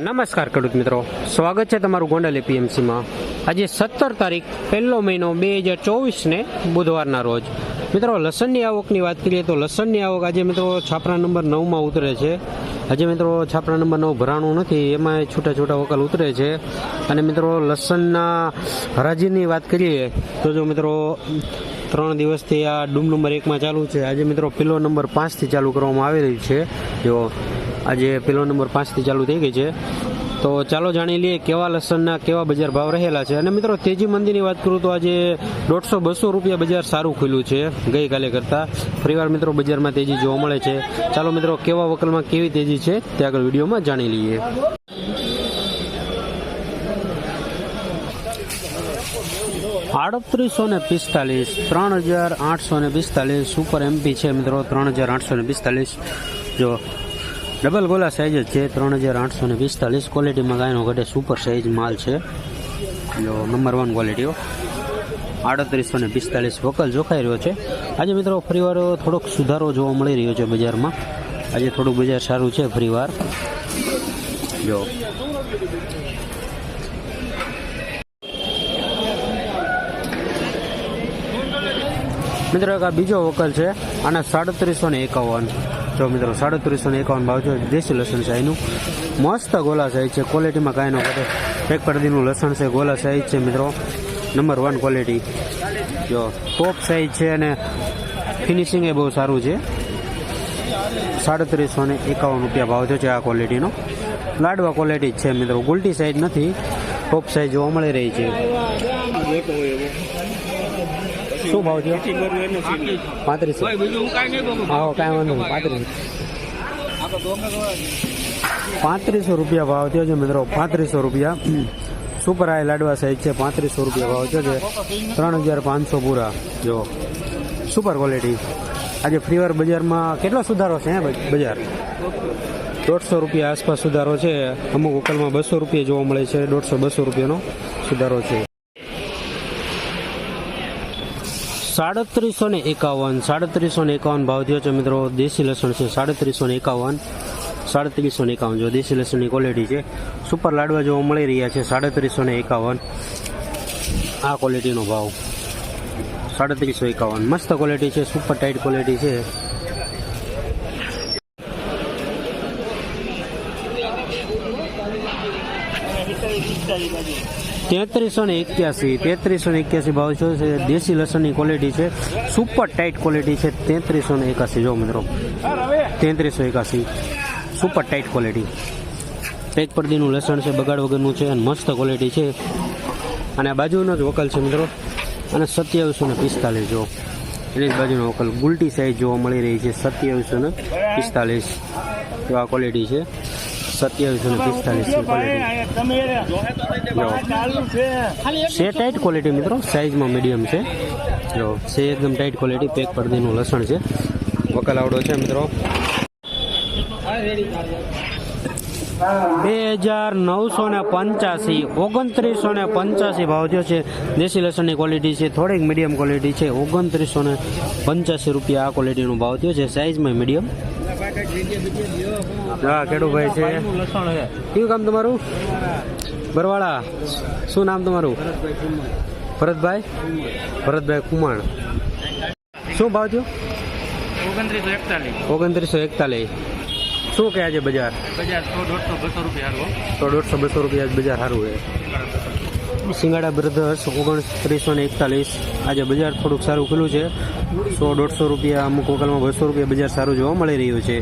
નમસ્કાર ખેડૂત મિત્રો. સ્વાગત છે તમારું ગોંડલ એપીએમસીમાં. આજે સત્તર તારીખ, પહેલો મહિનો બે હજાર ચોવીસને બુધવારના રોજ. મિત્રો, લસણની આવકની વાત કરીએ તો લસણની આવક આજે મિત્રો છાપરા નંબર નવમાં ઉતરે છે. આજે મિત્રો છાપરા નંબર નવ ભરાણું નથી એમાં છૂટા છૂટા વકલ ઉતરે છે. અને મિત્રો, લસણના હરાજીની વાત કરીએ તો જો મિત્રો, ત્રણ દિવસથી આ ડૂમ નંબર એકમાં ચાલુ છે. આજે મિત્રો, પિલો નંબર પાંચથી ચાલુ કરવામાં આવી રહી છે. જો આજે પેલો નંબર પાંચથી ચાલુ થઈ ગઈ છે. તો ચાલો જાણી લઈએ કેવા લસણના કેવા બજાર ભાવ રહેલા છે. અને મિત્રો, તેજી મંદીની વાત કરું તો આજે દોઢસો બસો રૂપિયા બજાર સારું ખુલ્યું છે ગઈકાલે કરતાં. ફરીવાર મિત્રો, બજારમાં તેજી જોવા મળે છે. ચાલો મિત્રો, કેવા વકલમાં કેવી તેજી છે તે આગળ વિડીયોમાં જાણી લઈએ. આડત્રીસો ને પિસ્તાલીસ, ત્રણ હજાર આઠસો ને પિસ્તાલીસ સુપર એમપી છે મિત્રો, ત્રણ હજાર આઠસો ને પિસ્તાલીસ. જો ડબલ ગોલા સાઈઝ જ છે, ત્રણ હજાર આઠસો ને પિસ્તાલીસ. ક્વોલિટીમાં ગાયનો ઘટે સુપર સાઈઝ માલ છે. જો નંબર વન ક્વોલિટીઓ આડત્રીસો ને પિસ્તાલીસ વકલ જોખાઈ રહ્યો છે. આજે મિત્રો ફરીવાર થોડોક સુધારો જોવા મળી રહ્યો છે બજારમાં. આજે થોડુંક બજાર સારું છે ફરીવાર. જો. મિત્રો, એક આ બીજો વકલ છે, આના સાડત્રીસો ને એકાવન. જો મિત્રો સાડત્રીસો ને એકાવન ભાવ છે દેશી લસણ છે એનું મસ્ત ગોલા સાઈઝ છે. ક્વોલિટીમાં કાંઈ ન ઘટે. એક પડદીનું લસણ છે, ગોલા સાઈઝ છે, મિત્રો. નંબર વન ક્વોલિટી જો ટોપ સાઈઝ છે અને ફિનિશિંગ એ બહુ સારું છે. સાડત્રીસો ને એકાવન રૂપિયા ભાવ છે આ ક્વોલિટીનો લાડવા ક્વોલિટી જ છે, મિત્રો. ગુલટી સાઈઝ નથી. ટોપ સાઈઝ જોવા મળી રહી છે. શું ભાવ છે? પાંત્રીસો. હા કાંઈ વાંધો નહીં પાંત્રીસ. પાંત્રીસો રૂપિયા ભાવ થયો છે મિત્રો પાંત્રીસો રૂપિયા. સુપર આય લાડવા સાઈઝ છે પાંત્રીસો રૂપિયા ભાવ થયો છે. ત્રણ હજાર પાંચસો પૂરા જો સુપર ક્વોલિટી. આજે ફ્રીવાર બજારમાં કેટલો સુધારો છે હે બજાર? દોઢસો રૂપિયા આસપાસ સુધારો છે. અમુક હોટલમાં બસો રૂપિયા જોવા મળે છે દોઢસો બસો રૂપિયાનો સુધારો છે. સાડત્રીસો ને એકાવન સાડત્રીસો ને એકાવન ભાવ થયો છે મિત્રો. દેશી લસણ છે સાડત્રીસો ને એકાવન સાડત્રીસો ને એકાવન. જો દેશી લસણની ક્વોલિટી છે સુપર લાડવા જોવા મળી રહ્યા છે સાડત્રીસો ને એકાવન. આ ક્વોલિટીનો ભાવ. સાડત્રીસો એકાવન. મસ્ત ક્વોલિટી છે સુપર ટાઈટ ક્વોલિટી છે. તેત્રીસો ને એક્યાસી, તેત્રીસો ને એક્યાસી ભાવ છે દેશી લસણની ક્વોલિટી છે સુપર ટાઈટ ક્વોલિટી છે, તેત્રીસો ને એકાસી જો મિત્રો, તેત્રીસો એકાસી સુપર ટાઈટ ક્વોલિટી પેક પડદીનું લસણ છે, બગાડ વગરનું છે, અને મસ્ત ક્વોલિટી છે. અને આ બાજુનો જ વકલ છે મિત્રો, અને સત્યાવીસો ને પિસ્તાલીસ જો. એની જ બાજુનો વકલ. ગુલટી સાઈઝ જોવા મળી રહી છે, સત્યાવીસો ને પિસ્તાલીસ. તો આ ક્વોલિટી છે. સત્યાવીસો ને પિસ્તાલીસની ક્વોલિટી છે. ટાઈટ ક્વોલિટી મિત્રો. સાઇઝમાં મીડિયમ છે. જો છે એકદમ ટાઈટ ક્વોલિટી પેક પરદીનું લસણ છે. વકલ આવડો છે મિત્રો. બે હજાર નવસો ને પંચ્યાસી ઓગણત્રીસો ને પંચ્યાસી ભાવ થયો છે. દેશી લસણની ક્વોલિટી છે થોડીક મીડિયમ ક્વોલિટી છે. ઓગણત્રીસો ને પંચ્યાસી રૂપિયા આ ક્વોલિટીનો ભાવ થયો છે. સાઇઝમાં મીડિયમ હા ખેડૂભાઈ છે. કયું કામ તમારું? બરવાળા શું નામ તમારું? ભરતભાઈ? ભરતભાઈ કુમાણ. શું ભાવ થયો? ઓગણત્રીસો એકતાલીસ. ઓગણત્રીસો એકતાલીસ. શું કહે આજે બજાર? બજાર સો દોઢસો બસો રૂપિયા સો દોઢસો બસો રૂપિયા બજાર સારું છે સિંગાડા બ્રધર્સ ઓગણત્રીસો ને એકતાલીસ. આજે બજાર થોડુંક સારું ખુલ્લું છે. સો દોઢસો રૂપિયા અમુક વકલમાં બસો રૂપિયા બજાર સારું જોવા મળી રહ્યું છે.